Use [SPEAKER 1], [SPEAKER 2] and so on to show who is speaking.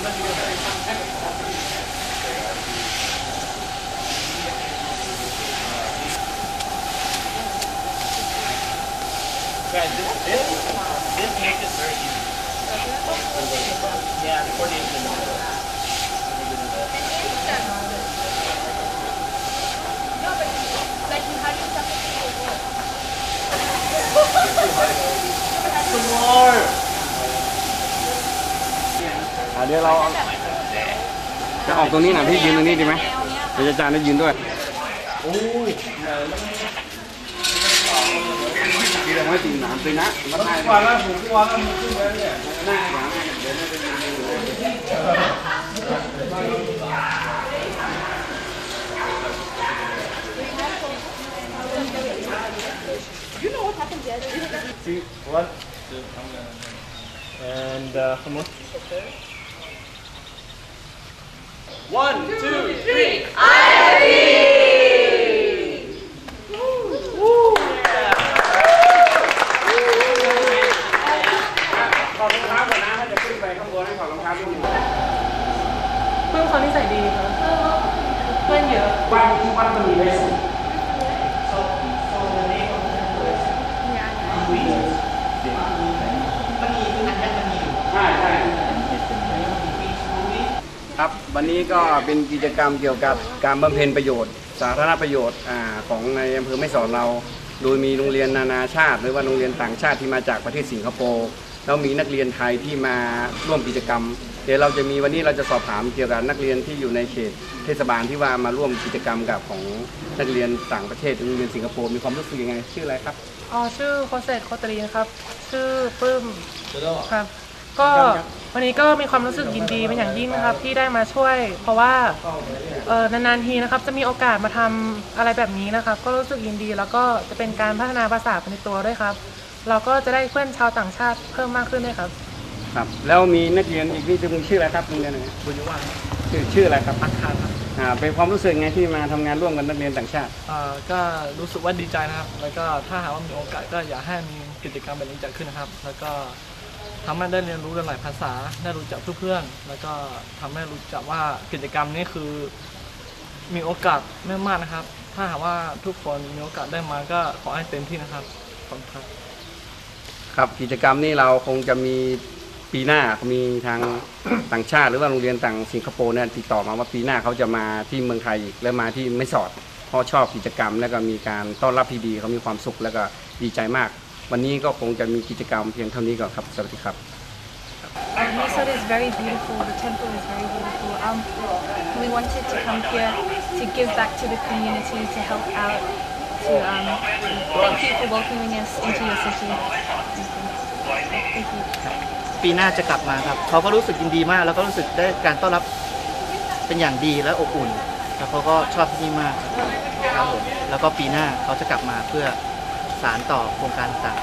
[SPEAKER 1] Guys, this, this, this makes it very easy. Yeah, the coordination
[SPEAKER 2] เดี๋ยวเราเอาจะออกตรงนี้นะพี่ยืนตรงนี้ดีไหมเดี๋ยวอาจารย์ได้ยืนด้วยโอ้ยดีเลยไม่ตีหนามเลยนะมาได้ก่อนแล้วผมก่อนแล้วผมขึ้นไปเนี่ยหน้าหลังเดี๋ยวได้ยืน
[SPEAKER 1] See, one, two, and uh, come on. One, two, three. I
[SPEAKER 2] ถอดรองเท้าก่อนนะถ้าจะขึ้นไปข้างบนให้ถอดรองเท้าด้วย
[SPEAKER 3] เพื่อนเขานิสัยดีค่ะเพื่อนเยอะ
[SPEAKER 2] บ้านที่บ้านมันมีอะไรสูง ใช่ใช่ ครับวันนี้ก็เป็นกิจกรรมเกี่ยวกับการบำเพ็ญประโยชน์ สาธารณประโยชน์อของในอำเภอแม่สอดเรา โดยมีโรงเรียนนานาชาติ หรือว่าโรงเรียนต่างชาติที่มาจากประเทศสิงคโปร์แล้วมีนักเรียนไทยที่มาร่วมกิจกรรม เดี๋ยวเราจะมีวันนี้เราจะสอบถามเกี่ยวกับนักเรียนที่อยู่ในเขตเทศบาลที่ว่ามาร่วมกิจกรรมกับของนักเรียนต่างประเทศโรงเรียนสิงคโปร์มีความรู้สึกยังไงชื่ออะไรครับ
[SPEAKER 3] อ๋อชื่อโคเซตโคตรีนะครับ ชื่อปื้มครับ ก็วันนี้ก็มีความรู้สึกยินดีเป็นอย่างยิ่งนะครับที่ได้มาช่วย เพราะว่าเออนานๆทีนะครับ จะมีโอกาสมาทำอะไรแบบนี้นะครับ ก็รู้สึกยินดีแล้วก็จะเป็นการพัฒนาภาษาไปในตัวด้วยครับ เราก็จะได้เพื่อนชาวต่างชาติเพิ่มมากขึ้นด้วยครับ
[SPEAKER 2] ครับ แล้วมีนักเรียนอีกนี่จะมึงชื่ออะไรครับโรงเรียนไหน
[SPEAKER 1] บุญยวัฒน์
[SPEAKER 2] ชื่อชื่ออะไรครับ
[SPEAKER 1] อาคารครับ
[SPEAKER 2] อ่าเป็นความรู้สึกไงที่มาทำงานร่วมกันนักเรียนต่างชาติ
[SPEAKER 4] เอ่อก็รู้สึกว่าดีใจนะครับ แล้วก็ถ้าหากว่ามีโอกาสก็อยากให้มีกิจกรรมแบบนี้จัดขึ้นนะครับ แล้วก็ ทำให้ได้เรียนรู้หลายภาษา ได้รู้จักเพื่อนๆ แล้วก็ทำให้รู้จักว่ากิจกรรมนี้คือ มีโอกาสไม่มากนะครับ ถ้าหากว่าทุกคนมีโอกาสได้มาก็ขอให้เต็มที่นะครับ ขอบคุณครับ
[SPEAKER 2] ครับกิจกรรมนี้เราคงจะมีปีหน้ามีทางต่างชาติ หรือว่าโรงเรียนต่างสิงคโปร์เนี่ยติดต่อมาว่าปีหน้าเขาจะมาที่เมืองไทยอีกและมาที่ไม่สอดเพราะชอบกิจกรรม แล้วก็มีการต้อนรับที่ดีเขามีความสุขแล้วก็ดีใจมาก วันนี้ก็คงจะมีกิจกรรมเพียงเท่านี้ก่อนครับ สวัสดีครับ
[SPEAKER 5] Um, Mysore is very beautiful. The temple is very beautiful. Um, we wanted to come here to give back to the community, to help out, to um, thank you for welcoming us into your city. Thank you.
[SPEAKER 6] ปีหน้าจะกลับมาครับเขาก็รู้สึกยินดีมาก แล้วก็รู้สึกได้การต้อนรับเป็นอย่างดีและอบอุ่น แล้วเขาก็ชอบที่นี่มากครับผมแล้วก็ปีหน้าเขาจะกลับมาเพื่อ สารต่อโครงการต่าง